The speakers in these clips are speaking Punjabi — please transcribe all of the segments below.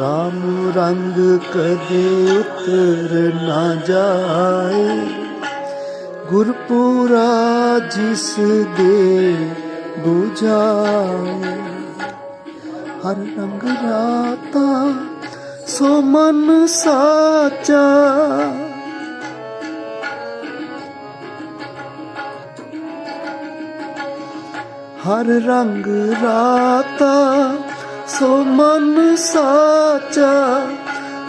ਰਾਮ ਰੰਗ ਕਦੇ ਉਤਰ ਨਾ ਜਾਏ। ਗੁਰਪੂਰਾ ਜਿਸ ਦੇ 부ਝਾਏ ਹਰ ਰੰਗ ਰਾਤਾ ਸੋ ਮਨ ਸਾਚਾ। ਹਰ ਰੰਗ ਰਾਤਾ ਸੋ ਮਨ ਸਾਚਾ,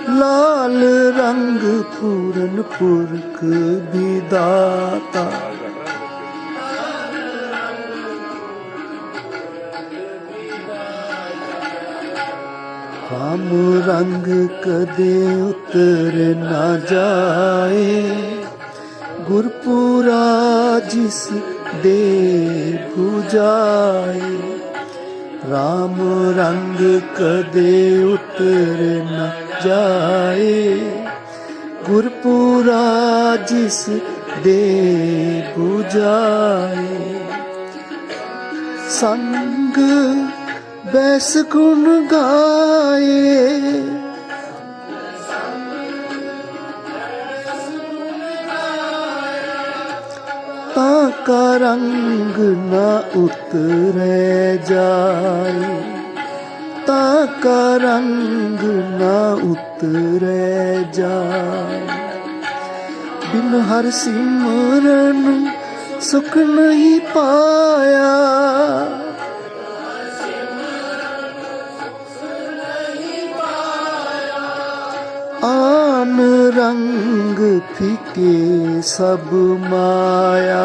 ਲਾਲ ਰੰਗ ਪੂਰਨ ਪੁਰਖ ਵਿਦਾਤਾ। ਰਾਮ ਰੰਗ ਕਦੇ ਉਤਰ ਨਾ ਜਾਏ, ਗੁਰਪੁਰਾ ਜਿਸ ਦੇ 부ਝਾਏ ਰਾਮ ਰੰਗ ਕਦੇ ਉਤਰ ਨਾ ਜਾਏ ਗੁਰਪੂਰਾ ਜਿਸ ਦੇ 부ਝਾਏ ਸੰਗ ਬੈਸ ਗੁਣ ਗਾਏ ਤਾਂ ਕਾ ਰੰਗ ਨਾ ਉਤਰੈ ਜਾਏ। ਤਾਂ ਕਾ ਰੰਗ ਨਾ ਉਤਰੈ ਜਾਏ। ਬਿਨ ਹਰ ਸਿਮਰਨ ਸੁਖ ਨਹੀਂ ਪਾਇਆ। ਆਨ ਰੰਗ ਫਿਕੇ ਸਭ ਮਾਇਆ।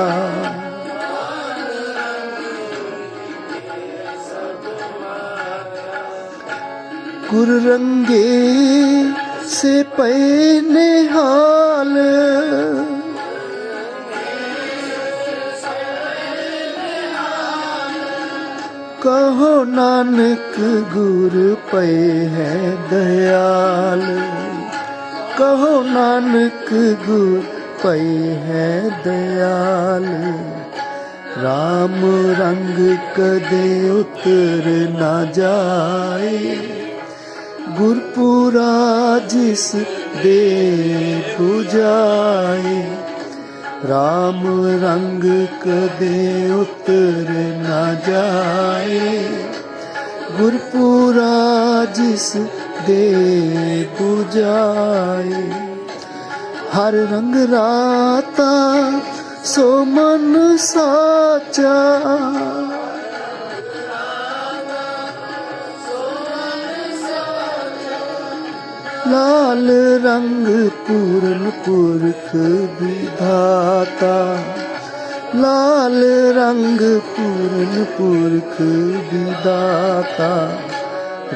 ਗੁਰ ਰੰਗੇ ਸੇ ਪਏ ਨਿਹਾਲ ਕਹੋ ਨਾਨਕ ਗੁਰ ਪਏ ਹੈ ਦਇਆਲ। ਕਹੋ ਨਾਨਕ ਗੁਰ ਪਈ ਹੈ ਦਿਆਲ। RAM ਰੰਗ ਕਦੇ ਉਤਰ ਨਾ ਜਾਏ। ਗੁਰਪੂਰਾ ਜਿਸ ਦੇ 부ਝਾਏ RAM ਰੰਗ ਕਦੇ ਉਤਰ ਨਾ ਜਾਏ। ਗੁਰਪੂਰਾ ਜਿਸ ਦੇ 부ਝਾਏ ਹਰ ਰੰਗ ਰਾਤਾ ਸੋ ਮਨ ਸਾਚਾ। ਲਾਲ ਰੰਗ ਪੂਰਨ ਪੁਰਖ ਵਿਧਾਤਾ। ਲਾਲ ਰੰਗ ਪੂਰਨ ਪੁਰਖ ਵਿਦਾਤਾ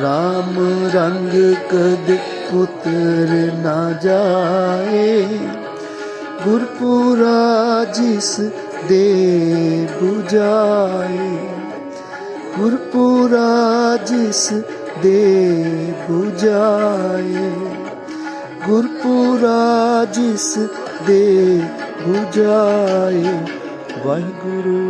ਰਾਮ ਰੰਗ ਕਦ ਉਤਰ ਨਾ ਜਾਏ। ਗੁਰਪੂਰਾ ਜਿਸ ਦੇ 부ਝਾਏ ਗੁਰਪੂਰਾ ਜਿਸ ਦੇ 부ਝਾਏ ਗੁਰਪੂਰਾ ਜਿਸ ਦੇ 부ਝਾਏ ਵਾਹਿਗੁਰੂ